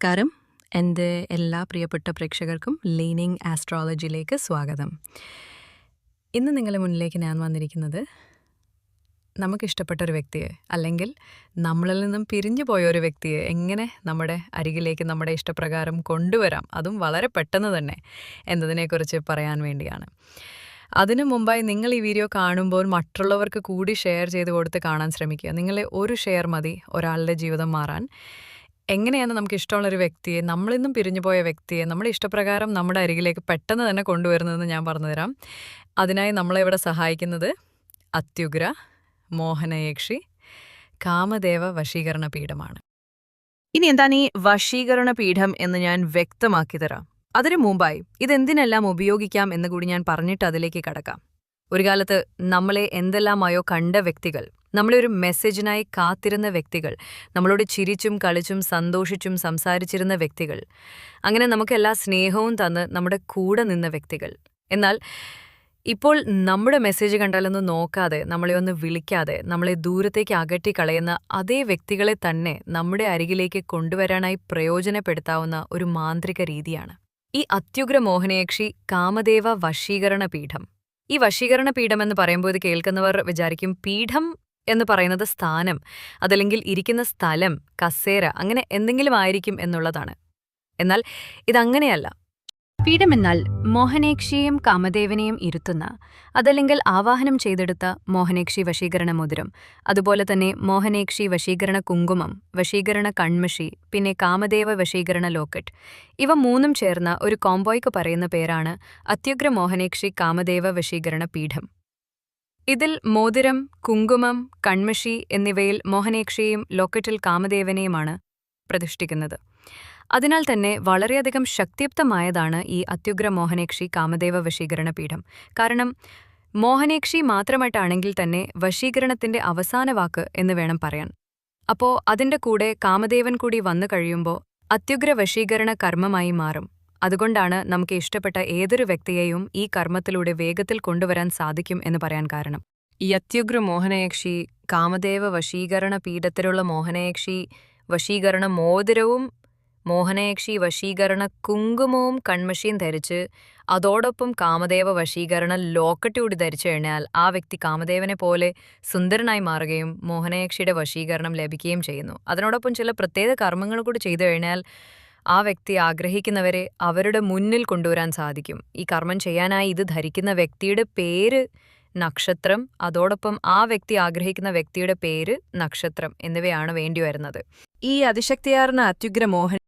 നമസ്കാരം. എന്റെ എല്ലാ പ്രിയപ്പെട്ട പ്രേക്ഷകർക്കും ലീനിങ് ആസ്ട്രോളജിയിലേക്ക് സ്വാഗതം. ഇന്ന് നിങ്ങളുടെ മുന്നിലേക്ക് ഞാൻ വന്നിരിക്കുന്നത് നമുക്കിഷ്ടപ്പെട്ട ഒരു വ്യക്തിയെ അല്ലെങ്കിൽ നമ്മളിൽ നിന്നും പിരിഞ്ഞു പോയ ഒരു വ്യക്തിയെ എങ്ങനെ നമ്മുടെ അരികിലേക്ക് നമ്മുടെ ഇഷ്ടപ്രകാരം കൊണ്ടുവരാം അതും വളരെ പെട്ടെന്ന് തന്നെ എന്നതിനെക്കുറിച്ച് പറയാൻ വേണ്ടിയാണ്. അതിനു മുമ്പായി നിങ്ങൾ ഈ വീഡിയോ കാണുമ്പോൾ മറ്റുള്ളവർക്ക് കൂടി ഷെയർ ചെയ്ത് കൊടുത്ത് കാണാൻ ശ്രമിക്കുക. നിങ്ങളെ ഒരു ഷെയർ മതി ഒരാളുടെ ജീവിതം മാറാൻ. എങ്ങനെയാണ് നമുക്ക് ഇഷ്ടമുള്ളൊരു വ്യക്തിയെ നമ്മളിന്നും പിരിഞ്ഞു പോയ വ്യക്തിയെ നമ്മുടെ ഇഷ്ടപ്രകാരം നമ്മുടെ അരികിലേക്ക് പെട്ടെന്ന് തന്നെ കൊണ്ടുവരുന്നതെന്ന് ഞാൻ പറഞ്ഞുതരാം. അതിനായി നമ്മളെ ഇവിടെ സഹായിക്കുന്നത്? അത്യുഗ്ര മോഹനയക്ഷി കാമദേവ വശീകരണ പീഠമാണ്. ഇനി എന്താണ് ഈ വശീകരണ പീഠം എന്ന് ഞാൻ വ്യക്തമാക്കി തരാം. അതിനു മുമ്പായി ഇതെന്തിനെല്ലാം ഉപയോഗിക്കാം എന്ന് കൂടി ഞാൻ പറഞ്ഞിട്ട് അതിലേക്ക് കടക്കാം. ഒരു കാലത്ത് നമ്മളെ എന്തെല്ലാമായോ കണ്ട വ്യക്തികൾ നമ്മളെ ഒരു മെസ്സേജിനായി കാത്തിരുന്ന വ്യക്തികൾ നമ്മളോട് ചിരിച്ചും കളിച്ചും സന്തോഷിച്ചും സംസാരിച്ചിരുന്ന വ്യക്തികൾ അങ്ങനെ നമുക്ക് എല്ലാ സ്നേഹവും തന്ന് നമ്മുടെ കൂടെ നിന്ന വ്യക്തികൾ. എന്നാൽ ഇപ്പോൾ നമ്മുടെ മെസ്സേജ് കണ്ടാലൊന്നും നോക്കാതെ നമ്മളെ ഒന്ന് വിളിക്കാതെ നമ്മളെ ദൂരത്തേക്ക് അകറ്റി കളയുന്ന അതേ വ്യക്തികളെ തന്നെ നമ്മുടെ അരികിലേക്ക് കൊണ്ടുവരാനായി പ്രയോജനപ്പെടുത്താവുന്ന ഒരു മാന്ത്രിക രീതിയാണ്. ഈ അത്യുഗ്ര മോഹനയക്ഷി കാമദേവ വശീകരണ പീഠം. ഈ വശീകരണ പീഠം എന്ന് പറയുമ്പോൾ ഇത് കേൾക്കുന്നവർ വിചാരിക്കും പീഠം എന്ന് പറയുന്നത് സ്ഥാനം അതല്ലെങ്കിൽ ഇരിക്കുന്ന സ്ഥലം കസേര അങ്ങനെ എന്തെങ്കിലും ആയിരിക്കും എന്നുള്ളതാണ്. എന്നാൽ ഇതങ്ങനെയല്ല. പീഠം എന്നാൽ മോഹനേക്ഷിയെയും കാമദേവനെയും ഇരുത്തുന്ന അതല്ലെങ്കിൽ ആവാഹനം ചെയ്തെടുത്ത മോഹനേക്ഷി വശീകരണ മുദ്രം അതുപോലെ തന്നെ മോഹനേക്ഷി വശീകരണ കുങ്കുമം വശീകരണ കൺമഷി പിന്നെ കാമദേവ വശീകരണ ലോക്കറ്റ് ഇവ മൂന്നും ചേർന്ന ഒരു കോംബോയ്ക്ക് പറയുന്ന പേരാണ് അത്യുഗ്ര മോഹനേക്ഷി കാമദേവ വശീകരണ പീഠം. ഇതിൽ മോതിരം കുങ്കുമം കൺമഷി എന്നിവയിൽ മോഹനേക്ഷയെയും ലോക്കറ്റിൽ കാമദേവനെയുമാണ് പ്രതിഷ്ഠിക്കുന്നത്. അതിനാൽ തന്നെ വളരെയധികം ശക്തിയുക്തമായതാണ് ഈ അത്യുഗ്ര മോഹനേക്ഷി കാമദേവ വശീകരണ പീഠം കാരണം മോഹനേക്ഷി മാത്രമായിട്ടാണെങ്കിൽ തന്നെ വശീകരണത്തിന്റെ അവസാന വാക്ക് എന്ന് വേണം പറയാൻ. അപ്പോ അതിന്റെ കൂടെ കാമദേവൻ കൂടി വന്നു കഴിയുമ്പോൾ അത്യുഗ്ര വശീകരണ കർമ്മമായി മാറും. അതുകൊണ്ടാണ് നമുക്ക് ഇഷ്ടപ്പെട്ട ഏതൊരു വ്യക്തിയെയും ഈ കർമ്മത്തിലൂടെ വേഗത്തിൽ കൊണ്ടുവരാൻ സാധിക്കും എന്ന് പറയാൻ കാരണം. യത്യുഗ്ര മോഹനയക്ഷി കാമദേവ വശീകരണ പീഠത്തിലുള്ള മോഹനയക്ഷി വശീകരണ മോതിരവും മോഹനയക്ഷി വശീകരണ കുങ്കുമവും കൺമഷിയും ധരിച്ച് അതോടൊപ്പം കാമദേവ വശീകരണ ലോക്കറ്റ് കൂടി ധരിച്ചു കഴിഞ്ഞാൽ ആ വ്യക്തി കാമദേവനെ പോലെ സുന്ദരനായി മാറുകയും മോഹനയക്ഷിയുടെ വശീകരണം ലഭിക്കുകയും ചെയ്യുന്നു. അതിനോടൊപ്പം ചില പ്രത്യേക കർമ്മങ്ങൾ കൂടി ചെയ്തു കഴിഞ്ഞാൽ ആ വ്യക്തി ആഗ്രഹിക്കുന്നവരെ അവരുടെ മുന്നിൽ കൊണ്ടുവരാൻ സാധിക്കും. ഈ കർമ്മം ചെയ്യാനായി ഇത് ധരിക്കുന്ന വ്യക്തിയുടെ പേര് നക്ഷത്രം അതോടൊപ്പം ആ വ്യക്തി ആഗ്രഹിക്കുന്ന വ്യക്തിയുടെ പേര് നക്ഷത്രം എന്നിവയാണ് വേണ്ടിവരുന്നത് ഈ അതിശക്തിയാർന്ന അത്യുഗ്ര മോഹൻ